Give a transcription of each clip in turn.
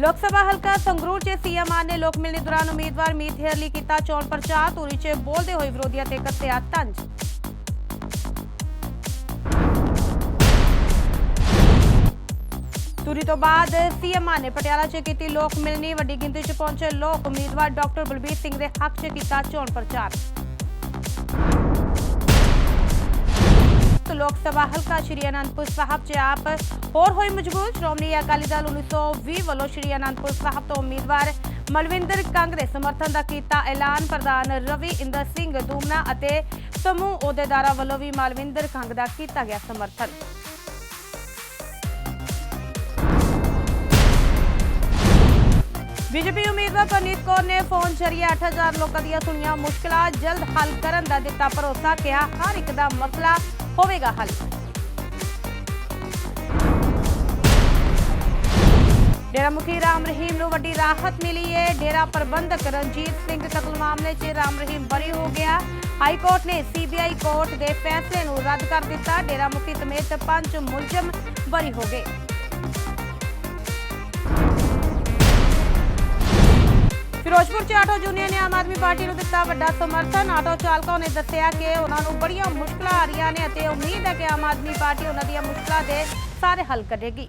ਲੋਕ ਸਭਾ ਹਲਕਾ ਸੰਗਰੂਰ 'ਚ ਸੀਐਮ ਮਾਨ ਨੇ ਲੋਕ ਮਿਲਣੀ ਦੌਰਾਨ ਉਮੀਦਵਾਰ ਮੀਤ ਹੇਰ ਲਈ ਕੀਤਾ ਚੋਣ ਪ੍ਰਚਾਰ, ਧੂਰੀ 'ਚ ਬੋਲਦੇ ਹੋਏ ਵਿਰੋਧੀਆਂ ਤੇ ਕੱਸਿਆ ਤੰਜ। ਧੂਰੀ ਤੋਂ ਬਾਅਦ ਸੀਐਮ ਮਾਨ ਨੇ ਪਟਿਆਲਾ 'ਚ ਕੀਤੀ ਲੋਕ ਮਿਲਣੀ, ਵੱਡੀ ਗਿਣਤੀ 'ਚ ਪਹੁੰਚੇ ਲੋਕ ਉਮੀਦਵਾਰ ਡਾਕਟਰ ਬਲਬੀਰ ਸਿੰਘ ਦੇ ਹੱਕ 'ਚ ਕੀਤਾ ਚੋਣ ਪ੍ਰਚਾਰ। ਲੋਕ ਸਭਾ ਹਲਕਾ ਸ਼੍ਰੀ ਅਨੰਦਪੁਰ ਸਾਹਿਬ 'ਚ ਆਪ ਹੋਰ ਹੋਈ ਮਜਬੂਰ। ਸ਼੍ਰੋਮਣੀ ਅਕਾਲੀ ਦਲ 1920 ਵੱਲੋਂ ਸ਼੍ਰੀ ਅਨੰਦਪੁਰ ਸਾਹਿਬ ਤੋਂ ਉਮੀਦਵਾਰ ਮਲਵਿੰਦਰ ਕੰਗ ਦੇ ਸਮਰਥਨ ਦਾ ਕੀਤਾ ਐਲਾਨ। ਪ੍ਰਧਾਨ ਰਵੀ ਇੰਦਰ ਸਿੰਘ ਦੂਮਨਾ ਅਤੇ ਸਮੂਹ ਅਹੁਦੇਦਾਰਾਂ ਵੱਲੋਂ ਵੀ ਮਲਵਿੰਦਰ ਕੰਗ ਦਾ ਕੀਤਾ ਗਿਆ ਸਮਰਥਨ। ਬੀਜੇਪੀ ਉਮੀਦਵਾਰ ਪਰਨੀਤ ਕੌਰ ਨੇ ਫੋਨ ਜ਼ਰੀਏ 8000 ਲੋਕਾਂ ਦੀਆਂ ਸੁਣੀਆਂ ਮੁਸ਼ਕਲਾਂ ਜਲਦ ਹੱਲ ਕਰਨ ਦਾ ਦਿੱਤਾ ਭਰੋਸਾ। ਕਿਹਾ, ਹਰ ਇੱਕ ਦਾ ਮਸਲਾ ਹੋਵੇਗਾ ਹੱਲ ਡੇਰਾ ਮੁਖੀ ਰਾਮ ਰਹੀਮ ਨੂੰ ਵੱਡੀ ਰਾਹਤ ਮਿਲੀ ਹੈ ਡੇਰਾ ਪ੍ਰਬੰਧਕ ਰਣਜੀਤ ਸਿੰਘ ਕਤਲ ਮਾਮਲੇ 'ਚ ਰਾਮ ਰਹੀਮ ਬਰੀ ਹੋ ਗਿਆ। ਹਾਈ ਕੋਰਟ ਨੇ ਸੀਬੀਆਈ ਕੋਰਟ ਦੇ ਫੈਸਲੇ ਨੂੰ ਰੱਦ ਕਰ ਦਿੱਤਾ। ਡੇਰਾ ਮੁਖੀ ਸਮੇਤ ਪੰਜ ਮੁਲਜ਼ਮ ਬਰੀ ਹੋ ਗਏ। ਚ ਆਟੋ ਯੂਨੀਅਨ ਨੇ ਆਮ ਆਦਮੀ ਪਾਰਟੀ ਨੂੰ ਦਿੱਤਾ ਵੱਡਾ ਸਮਰਥਨ। ਆਟੋ ਚਾਲਕਾਂ ਨੇ ਦੱਸਿਆ ਕਿ ਉਹਨਾਂ ਨੂੰ ਬੜੀਆਂ ਮੁਸ਼ਕਲਾਂ ਆ ਰਹੀਆਂ ਨੇ ਅਤੇ ਉਮੀਦ ਹੈ ਕਿ ਆਮ ਆਦਮੀ ਪਾਰਟੀ ਉਹਨਾਂ ਦੀਆਂ ਮੁਸ਼ਕਲਾਂ ਦੇ ਸਾਰੇ ਹੱਲ ਕਰੇਗੀ।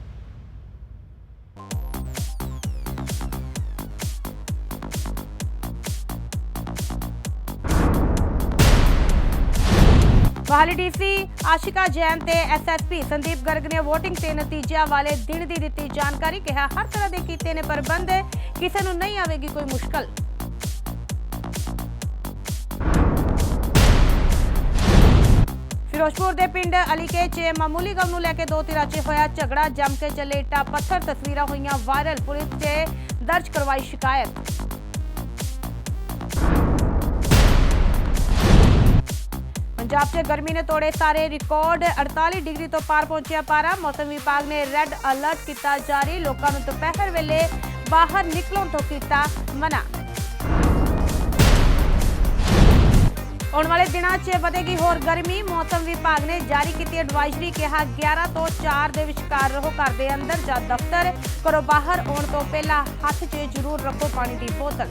ਵਾਲੀ ਡੀਸੀ, ਆਸ਼ਿਕਾ ਜੈਨ ਤੇ ਐਸਐਸਪੀ ਸੰਦੀਪ ਗਰਗ ਨੇ VOTING ਤੇ ਨਤੀਜਿਆਂ ਵਾਲੇ ਦਿਨ ਦੀ ਦਿੱਤੀ ਜਾਣਕਾਰੀ ਕਿਹਾ, ਹਰ ਤਰ੍ਹਾਂ ਦੇ ਕੀਤੇ ਨੇ ਪ੍ਰਬੰਧ, ਕਿਸੇ ਨੂੰ ਨਹੀਂ ਆਵੇਗੀ ਕੋਈ ਮੁਸ਼ਕਲ। ਫਿਰੋਜ਼ਪੁਰ ਦੇ ਪਿੰਡ ਅਲੀਕੇ 'ਚ ਮਾਮੂਲੀ ਗੱਲ ਨੂੰ ਲੈ ਕੇ ਦੋ ਧਿਰਾਂ 'ਚ ਹੋਇਆ ਝਗੜਾ, ਜੰਮ ਕੇ ਚੱਲੇ ਇੱਟਾਂ ਪੱਥਰ ਤਸਵੀਰਾਂ ਹੋਈਆਂ ਵਾਇਰਲ ਪੁਲਿਸ 'ਚ ਦਰਜ ਕਰਵਾਈ ਸ਼ਿਕਾਇਤ। ਪੰਜਾਬ 'ਚ ਗਰਮੀ ਨੇ ਤੋੜੇ ਸਾਰੇ ਰਿਕਾਰਡ। 48 ਡਿਗਰੀ ਤੋਂ ਪਾਰ ਪਹੁੰਚਿਆ ਪਾਰਾ। ਮੌਸਮ ਵਿਭਾਗ ਨੇ ਰੈੱਡ ਅਲਰਟ ਕੀਤਾ ਜਾਰੀ। ਲੋਕਾਂ ਨੂੰ ਦੁਪਹਿਰ ਵੇਲੇ ਬਾਹਰ ਨਿਕਲਣ ਤੋਂ ਕੀਤਾ ਮਨਾ। ਆਉਣ ਵਾਲੇ ਦਿਨਾਂ 'ਚ ਵਧੇਗੀ ਹੋਰ ਗਰਮੀ। ਮੌਸਮ ਵਿਭਾਗ ਨੇ ਜਾਰੀ ਕੀਤੀ ਐਡਵਾਈਜ਼ਰੀ ਕਿਹਾ 11 ਤੋਂ 4 ਦੇ ਵਿਚਕਾਰ ਰਹੋ ਘਰ ਦੇ ਅੰਦਰ ਜਾਂ ਦਫ਼ਤਰ। ਘਰੋਂ ਬਾਹਰ ਆਉਣ ਤੋਂ ਪਹਿਲਾਂ ਹੱਥ 'ਚ ਜ਼ਰੂਰ ਰੱਖੋ ਪਾਣੀ ਦੀ ਬੋਤਲ।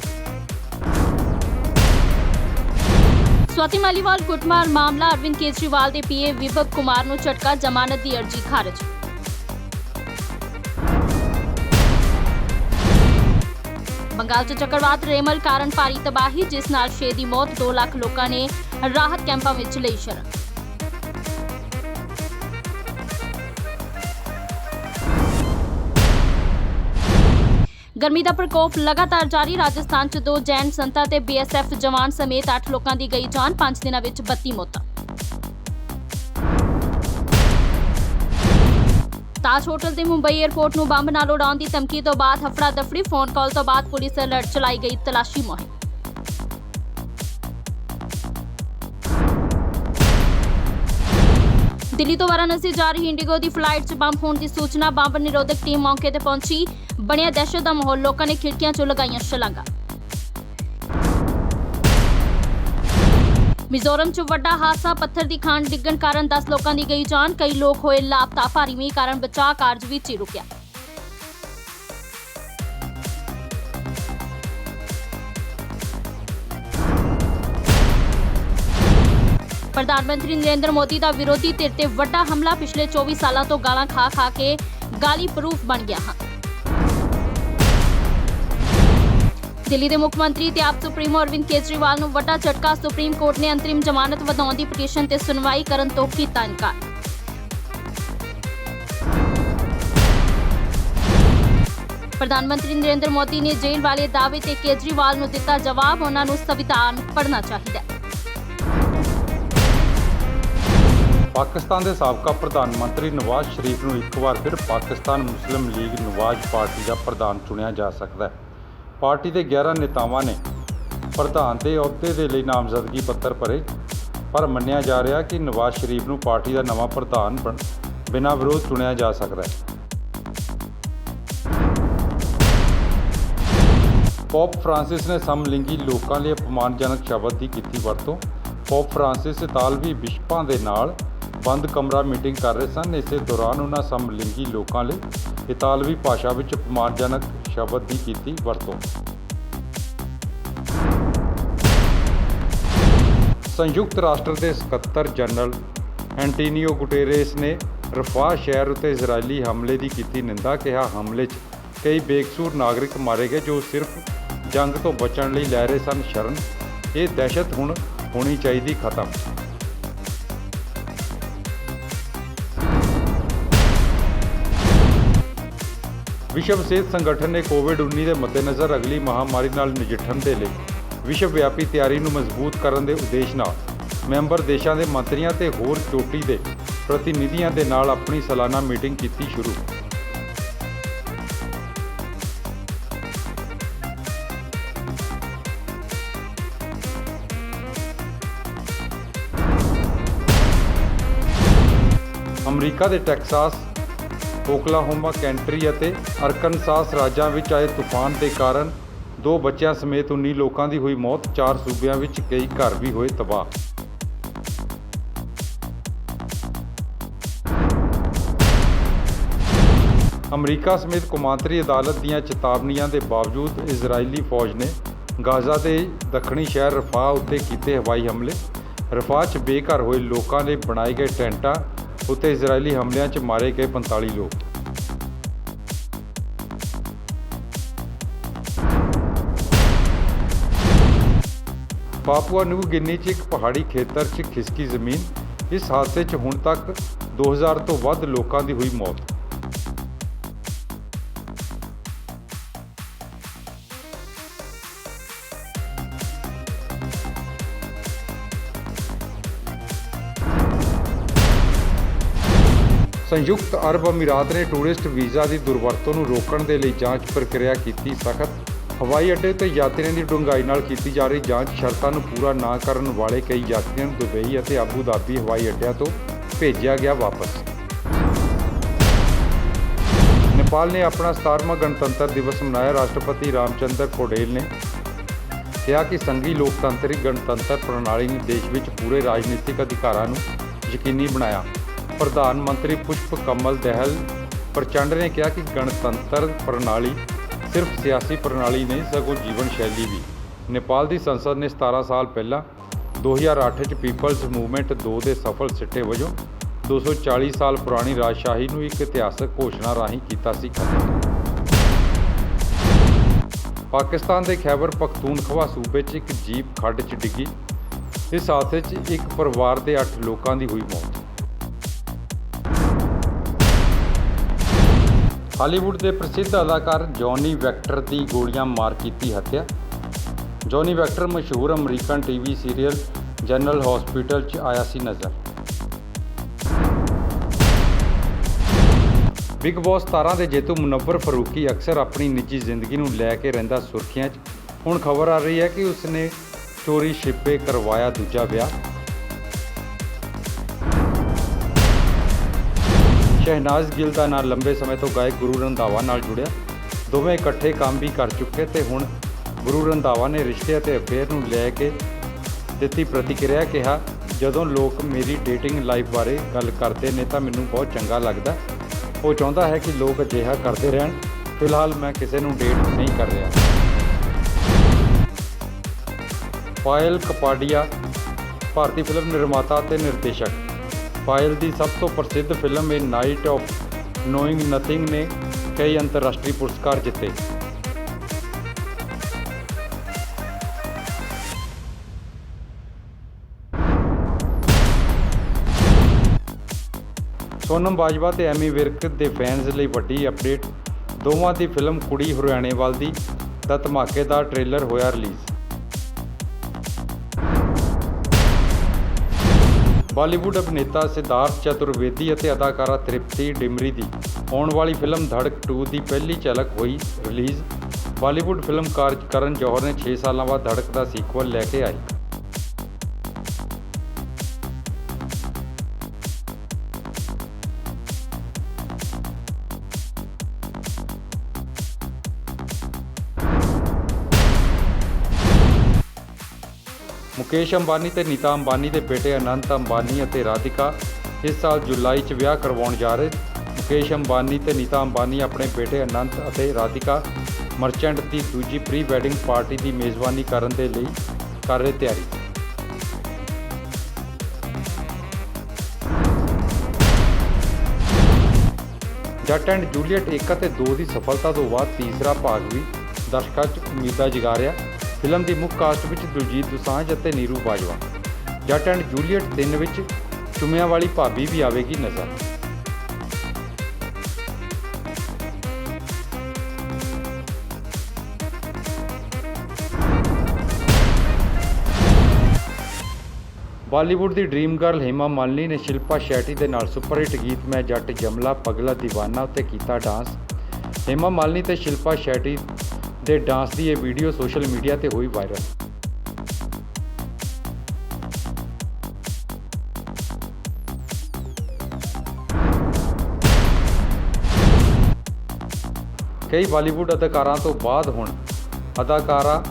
ਸਵਾਤੀ ਮਾਲੀਵਾਲ, ਕੁੱਟਮਾਰ ਮਾਮਲਾ, ਅਰਵਿੰਦ ਕੇਜਰੀਵਾਲ ਦੇ ਪੀਏ ਵਿਭਵ ਕੁਮਾਰ ਨੂੰ ਝਟਕਾ, ਜ਼ਮਾਨਤ ਦੀ ਅਰਜ਼ੀ ਖਾਰਜ। ਬੰਗਾਲ 'ਚ ਚੱਕਰਵਾਤ ਰੇਮਲ ਕਾਰਨ ਭਾਰੀ ਤਬਾਹੀ, ਜਿਸ ਨਾਲ 6 ਦੀ ਮੌਤ 2 ਲੱਖ ਲੋਕਾਂ ਨੇ ਰਾਹਤ ਕੈਂਪਾਂ ਵਿੱਚ ਲਈ ਸ਼ਰਨ ਗਰਮੀ ਦਾ ਪ੍ਰਕੋਪ ਲਗਾਤਾਰ ਜਾਰੀ, ਰਾਜਸਥਾਨ 'ਚ ਦੋ ਜੈਨ ਸੰਤਾ ਤੇ ਬੀਐਸਐਫ ਜਵਾਨ ਸਮੇਤ 8 ਲੋਕਾਂ ਦੀ ਗਈ ਜਾਨ 5 ਦਿਨਾਂ ਵਿੱਚ 32 ਮੌਤਾਂ। ਤਾਜ ਹੋਟਲ ਦੇ ਮੁੰਬਈ 에ਅਰਪੋਰਟ ਨੂੰ ਬੰਬ ਨਾਲ ਉਡਾਉਣ ਦੀ ਧਮਕੀ ਤੋਂ ਬਾਅਦ ਹਫੜਾ ਦਫੜੀ ਫੋਨ ਕਾਲ ਤੋਂ ਬਾਅਦ ਪੁਲਿਸ ਅਲਰਟ ਚਲਾਈ ਗਈ ਤਲਾਸ਼ੀ ਮੁਹਿੰਮ ਦਿੱਲੀ ਤੋਂ ਵਾਰਾਣਸੀ ਜਾ ਰਹੀ ਇੰਡੀਗੋ ਦੀ ਫਲਾਈਟ 'ਚ ਬੰਬ ਹੋਣ ਦੀ ਸੂਚਨਾ ਬੰਬ ਨਿਰੋਧਕ ਟੀਮ ਮੌਕੇ ਤੇ ਪਹੁੰਚੀ ਬਣਿਆ ਦਹਿਸ਼ਤ ਦਾ ਮਾਹੌਲ ਲੋਕਾਂ ਨੇ ਖਿੜਕੀਆਂ 'ਚੋਂ ਲਗਾਈਆਂ ਛਲਾਂਗਾਂ ਮਿਜ਼ੋਰਮ 'ਚ ਵੱਡਾ ਹਾਦਸਾ, ਪੱਥਰ ਦੀ ਖਾਨ ਡਿੱਗਣ ਕਾਰਨ 10 ਲੋਕਾਂ ਦੀ ਗਈ ਜਾਨ, ਕਈ ਲੋਕ ਹੋਏ ਲਾਪਤਾ, ਭਾਰੀ ਮੀਂਹ ਕਾਰਨ ਬਚਾਅ ਕਾਰਜ ਵਿੱਚ ਹੀ ਰੁਕਿਆ। ਪ੍ਰਧਾਨ ਮੰਤਰੀ ਨਰਿੰਦਰ ਮੋਦੀ ਦਾ ਵਿਰੋਧੀ ਧਿਰ ਤੇ ਵੱਡਾ ਹਮਲਾ ਪਿਛਲੇ 24 ਸਾਲਾਂ ਤੋਂ ਗਾਲਾਂ ਖਾ ਖਾ ਕੇ ਗਾਲੀ ਪ੍ਰੂਫ ਬਣ ਗਿਆ ਹਾਂ। ਦਿੱਲੀ ਦੇ ਮੁੱਖ ਮੰਤਰੀ ਤੇ ਆਪ ਸੁਪਰੀਮੋ ਅਰਵਿੰਦ ਕੇਜਰੀਵਾਲ ਨੂੰ ਵੱਡਾ ਝਟਕਾ ਸੁਪਰੀਮ ਕੋਰਟ ਨੇ ਅੰਤਰਿਮ ਜ਼ਮਾਨਤ ਵਧਾਉਣ ਦੀ ਪਟੀਸ਼ਨ ਤੇ ਸੁਣਵਾਈ ਕਰਨ ਤੋਂ ਕੀਤਾ ਇਨਕਾਰ। ਪ੍ਰਧਾਨ ਮੰਤਰੀ ਨਰਿੰਦਰ ਮੋਦੀ ਨੇ ਜੇਲ੍ਹ ਵਾਲੇ ਦਾਅਵੇ ਤੇ ਕੇਜਰੀਵਾਲ ਨੂੰ ਦਿੱਤਾ ਜਵਾਬ, ਉਹਨਾਂ ਨੂੰ ਸੰਵਿਧਾਨ ਪੜ੍ਹਨਾ ਚਾਹੀਦਾ ਹੈ। ਪਾਕਿਸਤਾਨ ਦੇ ਸਾਬਕਾ ਪ੍ਰਧਾਨ ਮੰਤਰੀ ਨਵਾਜ਼ ਸ਼ਰੀਫ ਨੂੰ ਇੱਕ ਵਾਰ ਫਿਰ Pakistan Muslim League Nawaz party ਦਾ ਪ੍ਰਧਾਨ ਚੁਣਿਆ ਜਾ ਸਕਦਾ ਹੈ। ਪਾਰਟੀ ਦੇ 11 ਨੇਤਾਵਾਂ ਨੇ ਪ੍ਰਧਾਨ ਦੇ ਅਹੁਦੇ ਦੇ ਲਈ ਨਾਮਜ਼ਦਗੀ ਪੱਤਰ ਭਰੇ, ਪਰ ਮੰਨਿਆ ਜਾ ਰਿਹਾ ਕਿ ਨਵਾਜ਼ ਸ਼ਰੀਫ ਨੂੰ ਪਾਰਟੀ ਦਾ ਨਵਾਂ ਪ੍ਰਧਾਨ ਬਣ- ਬਿਨਾਂ ਵਿਰੋਧ ਚੁਣਿਆ ਜਾ ਸਕਦਾ ਹੈ। ਪੋਪ ਫ੍ਰਾਂਸਿਸ ਨੇ ਸਮਲਿੰਗੀ ਲੋਕਾਂ ਲਈ ਅਪਮਾਨਜਨਕ ਸ਼ਬਦ ਦੀ ਕੀਤੀ ਵਰਤੋਂ। ਪੋਪ ਫ੍ਰਾਂਸਿਸ ਇਤਾਲਵੀ ਬਿਸ਼ਪਾਂ ਦੇ ਨਾਲ ਬੰਦ ਕਮਰਾ ਮੀਟਿੰਗ ਕਰ ਰਹੇ ਸਨ। ਇਸੇ ਦੌਰਾਨ ਉਹਨਾਂ ਸਮਲਿੰਗੀ ਲੋਕਾਂ ਲਈ ਇਤਾਲਵੀ ਭਾਸ਼ਾ ਵਿੱਚ ਅਪਮਾਨਜਨਕ ਸ਼ਬਦ ਦੀ ਕੀਤੀ ਵਰਤੋਂ। ਸੰਯੁਕਤ ਰਾਸ਼ਟਰ ਦੇ ਸਕੱਤਰ ਜਨਰਲ ਐਂਟੀਨੀਓ ਗੁਟੇਰੇਸ ਨੇ ਰਫਾਹ ਸ਼ਹਿਰ ਉਤੇ ਇਜ਼ਰਾਈਲੀ ਹਮਲੇ ਦੀ ਕੀਤੀ ਨਿੰਦਾ ਕਿਹਾ। ਹਮਲੇ 'ਚ ਕਈ ਬੇਕਸੂਰ ਨਾਗਰਿਕ ਮਾਰੇ ਗਏ ਜੋ ਸਿਰਫ ਜੰਗ ਤੋਂ ਬਚਣ ਲਈ ਲੈ ਰਹੇ ਸਨ। ਸ਼ਰਨ, ਇਹ ਦਹਿਸ਼ਤ ਹੁਣ ਹੋਣੀ ਚਾਹੀਦੀ ਖਤਮ। ਵਿਸ਼ਵ ਸਿਹਤ ਸੰਗਠਨ ਨੇ ਕੋਵਿਡ-19 ਦੇ ਮੱਦੇਨਜ਼ਰ ਅਗਲੀ ਮਹਾਮਾਰੀ ਨਾਲ ਨਜਿੱਠਣ ਦੇ ਲਈ ਵਿਸ਼ਵ ਵਿਆਪੀ ਤਿਆਰੀ ਨੂੰ ਮਜ਼ਬੂਤ ਕਰਨ ਦੇ ਉਦੇਸ਼ ਨਾਲ ਮੈਂਬਰ ਦੇਸ਼ਾਂ ਦੇ ਮੰਤਰੀਆਂ ਤੇ ਹੋਰ ਚੋਟੀ ਦੇ ਪ੍ਰਤੀਨਿਧੀਆਂ ਦੇ ਨਾਲ ਆਪਣੀ ਸਾਲਾਨਾ ਮੀਟਿੰਗ ਕੀਤੀ ਸ਼ੁਰੂ। ਅਮਰੀਕਾ ਦੇ ਟੈਕਸਾਸ ਓਕਲਾਹੋਮਾ ਕੈਂਟਰੀ ਅਤੇ ਅਰਕਨਸਾਸ ਰਾਜਾਂ ਵਿੱਚ ਆਏ ਤੂਫਾਨ ਦੇ ਕਾਰਨ ਦੋ ਬੱਚਿਆਂ ਸਮੇਤ 19 ਲੋਕਾਂ ਦੀ ਹੋਈ ਮੌਤ, ਚਾਰ ਸੂਬਿਆਂ ਵਿੱਚ ਕਈ ਘਰ ਵੀ ਹੋਏ ਤਬਾਹ। ਅਮਰੀਕਾ ਸਮੇਤ ਕੌਮਾਂਤਰੀ ਅਦਾਲਤ ਦੀਆਂ ਚੇਤਾਵਨੀਆਂ ਦੇ ਬਾਵਜੂਦ ਇਜ਼ਰਾਈਲੀ ਫੌਜ ਨੇ ਗਾਜ਼ਾ ਦੇ ਦੱਖਣੀ ਸ਼ਹਿਰ ਰਫਾਹ ਉੱਤੇ ਕੀਤੇ ਹਵਾਈ ਹਮਲੇ। ਰਫਾਹ 'ਚ ਬੇਘਰ ਹੋਏ ਲੋਕਾਂ ਨੇ ਬਣਾਏ ਗਏ ਟੈਂਟਾਂ ਉੱਤੇ ਇਜ਼ਰਾਈਲੀ ਹਮਲਿਆਂ 'ਚ ਮਾਰੇ ਗਏ 45 ਲੋਕ। ਪਾਪੂਆ ਨਿਊ ਗਿਨੀ 'ਚ ਇੱਕ ਪਹਾੜੀ ਖੇਤਰ 'ਚ ਖਿਸਕੀ ਜ਼ਮੀਨ। ਇਸ ਹਾਦਸੇ 'ਚ ਹੁਣ ਤੱਕ 2000 ਤੋਂ ਵੱਧ ਲੋਕਾਂ ਦੀ ਹੋਈ ਮੌਤ। ਸੰਯੁਕਤ ਅਰਬ ਅਮੀਰਾਤ ਨੇ ਟੂਰਿਸਟ ਵੀਜ਼ਾ ਦੀ ਦੁਰਵਰਤੋਂ ਨੂੰ ਰੋਕਣ ਦੇ ਲਈ ਜਾਂਚ ਪ੍ਰਕਿਰਿਆ ਕੀਤੀ ਸਖਤ। ਹਵਾਈ ਅੱਡੇ ਤੇ ਯਾਤਰੀਆਂ ਦੀ ਡੂੰਘਾਈ ਨਾਲ ਕੀਤੀ ਜਾ ਰਹੀ ਜਾਂਚ ਸ਼ਰਤਾਂ ਨੂੰ ਪੂਰਾ ਨਾ ਕਰਨ ਵਾਲੇ ਕਈ ਯਾਤਰੀਆਂ ਨੂੰ ਦੁਬਈ ਅਤੇ ਆਬੂ ਧਾਬੀ ਹਵਾਈ ਅੱਡਿਆਂ ਤੋਂ ਭੇਜਿਆ ਗਿਆ ਵਾਪਸ। ਨੇਪਾਲ ਨੇ ਆਪਣਾ 17ਵਾਂ ਗਣਤੰਤਰ ਦਿਵਸ ਮਨਾਇਆ। ਰਾਸ਼ਟਰਪਤੀ ਰਾਮਚੰਦਰ ਪੋਡੇਲ ਨੇ ਕਿਹਾ ਕਿ ਸੰਘੀ ਲੋਕਤੰਤਰੀ ਗਣਤੰਤਰ ਪ੍ਰਣਾਲੀ ਨੇ ਦੇਸ਼ ਵਿੱਚ ਪੂਰੇ ਰਾਜਨੀਤਿਕ ਅਧਿਕਾਰਾਂ ਨੂੰ ਯਕੀਨੀ ਬਣਾਇਆ। ਪ੍ਰਧਾਨ ਮੰਤਰੀ ਪੁਸ਼ਪ ਕਮਲ ਦਹਿਲ ਪ੍ਰਚੰਡ ਨੇ ਕਿਹਾ ਕਿ ਗਣਤੰਤਰ ਪ੍ਰਣਾਲੀ ਸਿਰਫ ਸਿਆਸੀ ਪ੍ਰਣਾਲੀ ਨਹੀਂ, ਸਗੋਂ ਜੀਵਨ ਸ਼ੈਲੀ ਵੀ। ਨੇਪਾਲ ਦੀ ਸੰਸਦ ਨੇ 17 ਸਾਲ ਪਹਿਲਾਂ 2008 ਚ ਪੀਪਲਜ਼ ਮੂਵਮੈਂਟ 2 ਦੇ ਸਫਲ ਸਿੱਟੇ ਵਜੋਂ 240 ਸਾਲ ਪੁਰਾਣੀ ਰਾਜਸ਼ਾਹੀ ਨੂੰ ਇੱਕ ਇਤਿਹਾਸਕ ਘੋਸ਼ਣਾ ਰਾਹੀਂ ਕੀਤਾ ਸੀ ਖਤਮ। ਪਾਕਿਸਤਾਨ ਦੇ ਖੈਬਰ ਪਖਤੂਨਖਵਾ ਸੂਬੇ 'ਚ ਇੱਕ ਜੀਪ ਖੱਡ 'ਚ ਡਿੱਗੀ। ਇਸ ਹਾਦਸੇ 'ਚ ਇੱਕ ਪਰਿਵਾਰ ਦੇ 8 ਲੋਕਾਂ ਦੀ ਹੋਈ ਮੌਤ। ਹਾਲੀਵੁੱਡ ਦੇ ਪ੍ਰਸਿੱਧ ਅਦਾਕਾਰ ਜੌਨੀ ਵੈਕਟਰ ਦੀ ਗੋਲੀਆਂ ਮਾਰ ਕੀਤੀ ਹੱਤਿਆ। ਜੌਨੀ ਵੈਕਟਰ ਮਸ਼ਹੂਰ American TV serial General Hospital 'ਚ ਆਇਆ ਸੀ ਨਜ਼ਰ। ਬਿਗ ਬੌਸ 17 ਦੇ ਜੇਤੂ ਮੁਨੱਵਰ ਫਰੂਕੀ ਅਕਸਰ ਆਪਣੀ ਨਿੱਜੀ ਜ਼ਿੰਦਗੀ ਨੂੰ ਲੈ ਕੇ ਰਹਿੰਦਾ ਸੁਰਖੀਆਂ 'ਚ। ਹੁਣ ਖਬਰ ਆ ਰਹੀ ਹੈ ਕਿ ਉਸਨੇ ਚੋਰੀ ਛਿਪੇ ਕਰਵਾਇਆ ਦੂਜਾ ਵਿਆਹ। ਸ਼ਹਿਨਾਜ਼ ਗਿੱਲ ਦਾ ਨਾਂ ਲੰਬੇ ਸਮੇਂ ਤੋਂ ਗਾਇਕ ਗੁਰੂ ਰੰਧਾਵਾ ਨਾਲ ਜੁੜਿਆ। ਦੋਵੇਂ ਇਕੱਠੇ ਕੰਮ ਵੀ ਕਰ ਚੁੱਕੇ ਤੇ ਹੁਣ ਗੁਰੂ ਰੰਧਾਵਾ ਨੇ ਰਿਸ਼ਤੇ ਅਤੇ ਅਫੇਅਰ ਨੂੰ ਲੈ ਕੇ ਦਿੱਤੀ ਪ੍ਰਤੀਕਿਰਿਆ ਕਿਹਾ, ਜਦੋਂ ਲੋਕ ਮੇਰੀ ਡੇਟਿੰਗ ਲਾਈਫ ਬਾਰੇ ਗੱਲ ਕਰਦੇ ਨੇ ਤਾਂ ਮੈਨੂੰ ਬਹੁਤ ਚੰਗਾ ਲੱਗਦਾ। ਉਹ ਚਾਹੁੰਦਾ ਹੈ ਕਿ ਲੋਕ ਅਜਿਹਾ ਕਰਦੇ ਰਹਿਣ। ਫਿਲਹਾਲ ਮੈਂ ਕਿਸੇ ਨੂੰ ਡੇਟ ਨਹੀਂ ਕਰ ਰਿਹਾ। ਪਾਇਲ ਕਪਾਡੀਆ, ਭਾਰਤੀ ਫਿਲਮ ਨਿਰਮਾਤਾ ਅਤੇ ਨਿਰਦੇਸ਼ਕ। ਪਾਇਲ ਦੀ ਸਭ ਤੋਂ ਪ੍ਰਸਿੱਧ film A Night of Knowing Nothing ਨੇ ਕਈ ਅੰਤਰਰਾਸ਼ਟਰੀ ਪੁਰਸਕਾਰ ਜਿੱਤੇ। ਸੋਨਮ ਬਾਜਵਾ ਤੇ ਐਮੀ ਵਿਰਕ ਦੇ ਫੈਨਸ ਲਈ ਵੱਡੀ ਅਪਡੇਟ ਦੋਵਾਂ ਦੀ ਫਿਲਮ ਕੁੜੀ ਹਰਿਆਣੇਵਾਲ ਦੀ, ਦਾ ਧਮਾਕੇਦਾਰ ਟ੍ਰੇਲਰ ਹੋਇਆ ਰਿਲੀਜ਼ ਬਾਲੀਵੁੱਡ ਅਭਿਨੇਤਾ ਸਿਧਾਰਥ ਚਤੁਰਵੇਦੀ ਅਤੇ ਅਦਾਕਾਰਾ ਤ੍ਰਿਪਤੀ ਡਿਮਰੀ ਦੀ ਆਉਣ ਵਾਲੀ ਫਿਲਮ ਧੜਕ 2 ਦੀ ਪਹਿਲੀ ਝਲਕ ਹੋਈ ਰਿਲੀਜ਼। ਬਾਲੀਵੁੱਡ ਫਿਲਮਕਾਰ ਕਰਨ ਜੌਹਰ ਨੇ 6 ਸਾਲਾਂ ਬਾਅਦ ਧੜਕ ਦਾ ਸੀਕਵਲ ਲੈ ਕੇ ਆਈ। ਮੁਕੇਸ਼ ਅੰਬਾਨੀ ਤੇ ਨੀਤਾ ਅੰਬਾਨੀ ਦੇ ਬੇਟੇ ਅਨੰਤ ਅੰਬਾਨੀ ਅਤੇ ਰਾਧਿਕਾ ਇਸ ਸਾਲ ਜੁਲਾਈ 'ਚ ਵਿਆਹ ਕਰਵਾਉਣ ਜਾ ਰਹੇ। ਮੁਕੇਸ਼ ਅੰਬਾਨੀ ਤੇ ਨੀਤਾ ਅੰਬਾਨੀ ਆਪਣੇ ਬੇਟੇ ਅਨੰਤ ਅਤੇ ਰਾਧਿਕਾ ਮਰਚੈਂਟ ਦੀ ਦੂਜੀ ਪ੍ਰੀ ਵੈਡਿੰਗ ਪਾਰਟੀ ਦੀ ਮੇਜ਼ਬਾਨੀ ਕਰਨ ਦੇ ਲਈ ਕਰ ਰਹੇ ਤਿਆਰੀ। ਜੱਟ ਐਂਡ ਜੂਲੀਅਟ 1 ਅਤੇ 2 ਦੀ ਸਫਲਤਾ ਤੋਂ ਬਾਅਦ ਤੀਸਰਾ ਭਾਗ ਵੀ ਦਰਸ਼ਕਾਂ 'ਚ ਉਮੀਦਾਂ ਜਗਾ ਰਿਹਾ। ਫਿਲਮ ਦੀ ਮੁੱਖ ਕਾਸਟ ਵਿੱਚ ਦਿਲਜੀਤ ਦੁਸਾਂਝ ਅਤੇ ਨੀਰੂ ਬਾਜਵਾ। ਜੱਟ ਐਂਡ ਜੂਲੀਅਟ 3 ਵਿੱਚ ਚੁੰਮਿਆਂ ਵਾਲੀ ਭਾਬੀ ਵੀ ਆਵੇਗੀ ਨਜ਼ਰ। ਬਾਲੀਵੁੱਡ ਦੀ ਡ੍ਰੀਮ ਗਰਲ ਹੇਮਾ ਮਾਲਨੀ ਨੇ ਸ਼ਿਲਪਾ ਸ਼ੈਟੀ ਦੇ ਨਾਲ ਸੁਪਰ ਹਿੱਟ ਗੀਤ ਮੈਂ ਜੱਟ ਜਮਲਾ, ਪਗਲਾ دیਵਾਨਾ ਉੱਤੇ ਕੀਤਾ ਡਾਂਸ। ਹੇਮਾ ਮਾਲਨੀ ਤੇ ਸ਼ਿਲਪਾ ਸ਼ੈਟੀ ਦੇ ਡਾਂਸ ਦੀ ਇਹ ਵੀਡੀਓ ਸੋਸ਼ਲ ਮੀਡੀਆ ਤੇ ਹੋਈ ਵਾਇਰਲ। ਕਈ ਬਾਲੀਵੁੱਡ ਅਦਾਕਾਰਾਂ ਤੋਂ ਬਾਅਦ ਹੁਣ ਅਦਾਕਾਰਾ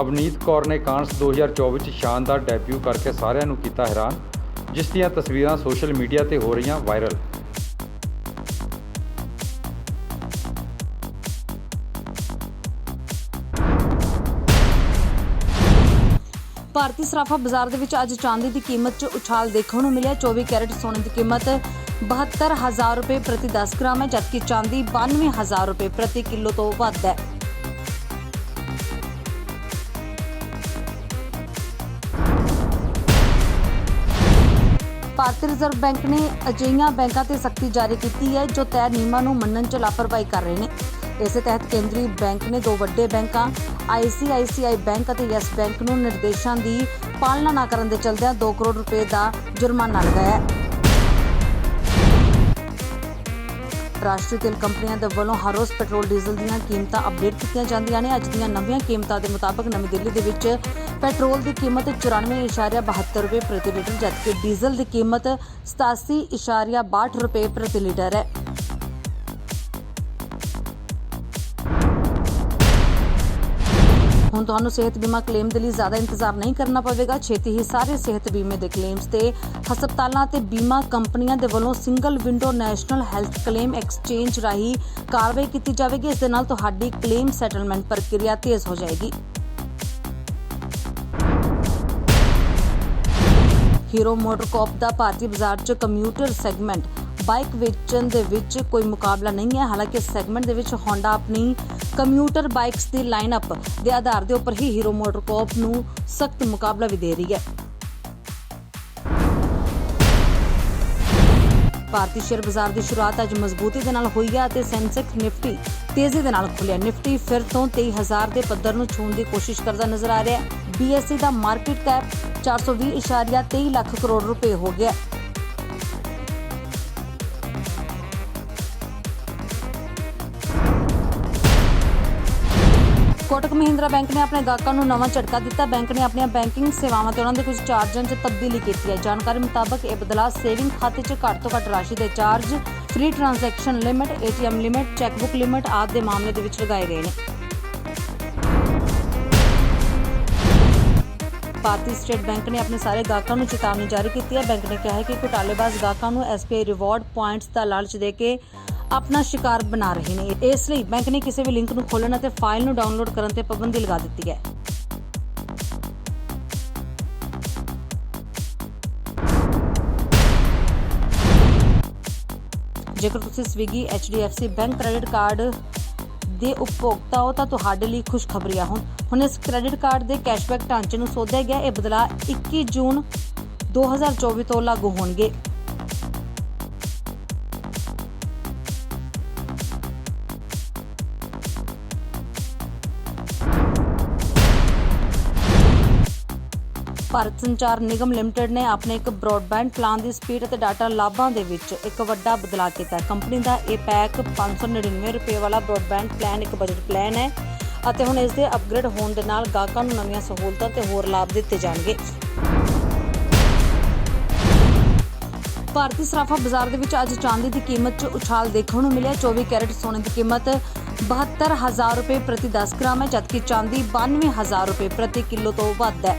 ਅਵਨੀਤ ਕੌਰ ਨੇ ਕਾਂਸ 2024 ਚ ਸ਼ਾਨਦਾਰ ਡੈਬਿਊ ਕਰਕੇ ਸਾਰਿਆਂ ਨੂੰ ਕੀਤਾ ਹੈਰਾਨ, ਜਿਸ ਦੀਆਂ ਤਸਵੀਰਾਂ ਸੋਸ਼ਲ ਮੀਡੀਆ ਤੇ ਹੋ ਰਹੀਆਂ ਵਾਇਰਲ। ਭਾਰਤੀ ਸਰਾਫਾ ਬਾਜ਼ਾਰ ਦੇ ਵਿੱਚ ਅੱਜ ਚਾਂਦੀ ਦੀ ਕੀਮਤ 'ਚ ਉਛਾਲ ਦੇਖਣ ਨੂੰ ਮਿਲਿਆ। 24 ਕੈਰਟ ਸੋਨੇ ਦੀ ਕੀਮਤ 72000 ਰੁਪਏ ਪ੍ਰਤੀ 10 ਗ੍ਰਾਮ ਹੈ, ਜਦਕਿ ਚਾਂਦੀ 92000 ਰੁਪਏ ਪ੍ਰਤੀ ਕਿਲੋ ਤੋਂ ਵੱਧ ਹੈ। ਭਾਰਤੀ ਰਿਜ਼ਰਵ ਬੈਂਕ ਨੇ ਅਜਿਹੀਆਂ ਬੈਂਕਾਂ ਤੇ ਸਖਤੀ ਜਾਰੀ ਕੀਤੀ ਹੈ, ਜੋ ਤੈਅ ਨਿਯਮਾਂ ਨੂੰ ਮੰਨਣ 'ਚ ਲਾਪਰਵਾਹੀ ਕਰ ਰਹੇ ਨੇ। ਇਸੇ ਤਹਿਤ ਕੇਂਦਰੀ ਬੈਂਕ ਨੇ ਦੋ ਵੱਡੇ ਬੈਂਕਾਂ ICICI ਬੈਂਕ ਅਤੇ ਯੈਸ ਬੈਂਕ ਨੂੰ ਨਿਰਦੇਸ਼ਾਂ ਦੀ ਪਾਲਣਾ ਨਾ ਕਰਨ ਦੇ ਚਲਦਿਆਂ 2 ਕਰੋੜ ਰੁਪਏ ਦਾ ਜੁਰਮਾਨਾ ਲਗਾਇਆ ਹੈ। ਰਾਸ਼ਟਰੀ ਤੇਲ ਕੰਪਨੀਆਂ ਦੇ ਵੱਲੋਂ ਹਰ ਰੋਜ਼ ਪੈਟਰੋਲ ਡੀਜ਼ਲ ਦੀਆਂ ਕੀਮਤਾਂ ਅਪਡੇਟ ਕੀਤੀਆਂ ਜਾਂਦੀਆਂ ਨੇ। ਅੱਜ ਦੀਆਂ ਨਵੀਆਂ ਕੀਮਤਾਂ ਦੇ ਮੁਤਾਬਕ ਨਵੀਂ ਦਿੱਲੀ ਦੇ ਵਿੱਚ ਪੈਟਰੋਲ ਦੀ ਕੀਮਤ 94.72 ਰੁਪਏ ਪ੍ਰਤੀ ਲੀਟਰ, ਜਦਕਿ ਡੀਜ਼ਲ ਦੀ ਕੀਮਤ 87.62 ਰੁਪਏ ਪ੍ਰਤੀ ਲੀਟਰ ਹੈ। ਹੁਣ ਤੁਹਾਨੂੰ ਸਿਹਤ ਬੀਮਾ ਕਲੇਮ ਦੇ ਲਈ ਜ਼ਿਆਦਾ ਇੰਤਜ਼ਾਰ ਨਹੀਂ ਕਰਨਾ ਪਵੇਗਾ। ਛੇਤੀ ਹੀ ਸਾਰੇ ਸਿਹਤ ਬੀਮੇ ਦੇ ਕਲੇਮਸ ਤੇ ਹਸਪਤਾਲਾਂ ਤੇ ਬੀਮਾ ਕੰਪਨੀਆਂ ਦੇ ਵੱਲੋਂ single window national health claim exchange ਰਾਹੀਂ ਕਾਰਵਾਈ ਕੀਤੀ ਜਾਵੇਗੀ। ਇਸ ਦੇ ਨਾਲ ਤੁਹਾਡੀ ਕਲੇਮ ਸੈਟਲਮੈਂਟ ਪ੍ਰਕਿਰਿਆ ਤੇਜ਼ ਹੋ ਜਾਏਗੀ। ਹੀਰੋ ਮੋਟਰ ਮੋਟਰਕੌਪ ਦਾ ਭਾਰਤੀ ਬਾਜ਼ਾਰ 'ਚ ਕੰਮਿਊਟਰ ਸੈਗਮੈਂਟ ਬਾਈਕ ਵੇਚਣ ਦੇ ਵਿੱਚ ਕੋਈ ਮੁਕਾਬਲਾ ਨਹੀਂ ਹੈ। ਹਾਲਾਂਕਿ ਇਸ ਸੈਗਮੈਂਟ ਦੇ ਵਿੱਚ Honda ਆਪਣੀ ਕੰਮਿਊਟਰ ਬਾਈਕਸ ਦੀ ਲਾਈਨਅਪ ਦੇ ਆਧਾਰ ਦੇ ਉੱਪਰ ਹੀ ਹੀਰੋ ਮੋਟਰਕੌਪ ਨੂੰ ਸਖਤ ਮੁਕਾਬਲਾ ਵੀ ਦੇ ਰਹੀ ਹੈ। ਭਾਰਤੀ ਸ਼ੇਅਰ ਬਾਜ਼ਾਰ ਦੀ ਸ਼ੁਰੂਆਤ ਅੱਜ ਮਜ਼ਬੂਤੀ ਦੇ ਨਾਲ ਹੋਈ ਹੈ ਅਤੇ ਸੈਂਸੈਕਸ ਨਿਫਟੀ ਤੇਜ਼ੀ ਦੇ ਨਾਲ ਖੁੱਲਿਆ। ਨਿਫਟੀ ਫਿਰ ਤੋਂ 23000 ਦੇ ਪੱਧਰ ਨੂੰ ਛੂਹਣ ਦੀ ਕੋਸ਼ਿਸ਼ ਕਰਦਾ ਨਜ਼ਰ ਆ ਰਿਹਾ ਹੈ। ਬੀਐਸਸੀ ਦਾ ਮਾਰਕੀਟ ਕੈਪ 420.23 ਲੱਖ ਕਰੋੜ ਰੁਪਏ ਹੋ ਗਿਆ। ਕੋਟਕ ਮਹਿੰਦਰਾ ਬੈਂਕ ਨੇ ਆਪਣੇ ਗਾਹਕਾਂ ਨੂੰ ਨਵਾਂ ਝਟਕਾ ਦਿੱਤਾ। ਬੈਂਕ ਨੇ ਆਪਣੀਆਂ ਬੈਂਕਿੰਗ ਸੇਵਾਵਾਂ ਤੇ ਉਹਨਾਂ ਦੇ ਕੁਝ ਚਾਰਜਾਂ 'ਚ ਤਬਦੀਲੀ ਕੀਤੀ ਹੈ। ਜਾਣਕਾਰੀ ਮੁਤਾਬਕ ਇਹ ਬਦਲਾਅ ਸੇਵਿੰਗ ਖਾਤੇ 'ਚ ਘੱਟ ਤੋਂ ਘੱਟ ਰਾਸ਼ੀ ਦੇ charge, free transaction limit, ATM limit, chequebook limit ਆਦਿ ਦੇ ਮਾਮਲੇ ਦੇ ਵਿੱਚ ਲਗਾਏ ਗਏ ਨੇ। ਭਾਰਤੀ ਸਟੇਟ ਬੈਂਕ ਨੇ ਆਪਣੇ ਸਾਰੇ ਗਾਹਕਾਂ ਨੂੰ ਚੇਤਾਵਨੀ ਜਾਰੀ ਕੀਤੀ ਹੈ। ਬੈਂਕ ਨੇ ਕਿਹਾ ਹੈ ਕਿ ਘੁਟਾਲੇਬਾਜ਼ ਗਾਹਕਾਂ ਨੂੰ SBI ਰਿਵਾਰਡ ਪੁਆਇੰਟਸ ਦਾ ਲਾਲਚ ਦੇ ਕੇ ਆਪਣਾ ਸ਼ਿਕਾਰ ਬਣਾ ਰਹੇ ਨੇ। ਇਸ ਲਈ ਬੈਂਕ ਨੇ ਕਿਸੇ ਵੀ ਲਿੰਕ ਨੂੰ ਖੋਲਣ ਅਤੇ ਫਾਈਲ ਨੂੰ ਡਾਊਨਲੋਡ ਕਰਨ ਤੇ ਪਾਬੰਦੀ ਲਗਾ ਦਿੱਤੀ ਹੈ। ਜੇਕਰ ਤੁਸੀਂ Swiggy HDFC bank credit card ਦੇ ਉਪਭੋਗਤਾ ਹੋ ਤਾਂ ਤੁਹਾਡੇ ਲਈ ਖੁਸ਼ਖਬਰੀਆਂ ਆ ਹੁਣ ਇਸ ਕ੍ਰੈਡਿਟ ਕਾਰਡ ਦੇ ਕੈਸ਼ਬੈਕ ਢਾਂਚੇ ਨੂੰ ਸੋਧਿਆ ਗਿਆ। ਇਹ ਬਦਲਾਅ 21 ਜੂਨ 2024 ਤੋਂ ਲਾਗੂ ਹੋਣਗੇ। ਭਾਰਤ ਸੰਚਾਰ ਨਿਗਮ ਲਿਮਟਿਡ ਨੇ ਆਪਣੇ ਇੱਕ ਬ੍ਰੌਡਬੈਂਡ ਪਲਾਨ ਦੀ ਸਪੀਡ ਅਤੇ ਡਾਟਾ ਲਾਭਾਂ ਦੇ ਵਿੱਚ ਇੱਕ ਵੱਡਾ ਬਦਲਾਅ ਕੀਤਾ ਕੰਪਨੀ ਦਾ ਇਹ ਪੈਕ 599 ਰੁਪਏ ਵਾਲਾ ਬ੍ਰੌਡਬੈਂਡ ਪਲਾਨ, ਇੱਕ ਬਜਟ ਪਲਾਨ ਹੈ ਅਤੇ ਹੁਣ ਇਸ ਦੇ ਅਪਗ੍ਰੇਡ ਹੋਣ ਦੇ ਨਾਲ ਗਾਹਕਾਂ ਨੂੰ ਨਵੀਆਂ ਸਹੂਲਤਾਂ ਤੇ ਹੋਰ ਲਾਭ ਦਿੱਤੇ ਜਾਣਗੇ। ਭਾਰਤੀ ਸਰਾਫਾ ਬਾਜ਼ਾਰ ਦੇ ਵਿੱਚ ਅੱਜ ਚਾਂਦੀ ਦੀ ਕੀਮਤ 'ਚ ਉਛਾਲ ਦੇਖਣ ਨੂੰ ਮਿਲਿਆ। 24 ਕੈਰਟ ਸੋਨੇ ਦੀ ਕੀਮਤ 72000 ਰੁਪਏ ਪ੍ਰਤੀ 10 ਗ੍ਰਾਮ ਹੈ, ਜਦਕਿ ਚਾਂਦੀ 92000 ਰੁਪਏ ਪ੍ਰਤੀ ਕਿਲੋ ਤੋਂ ਵੱਧ ਹੈ।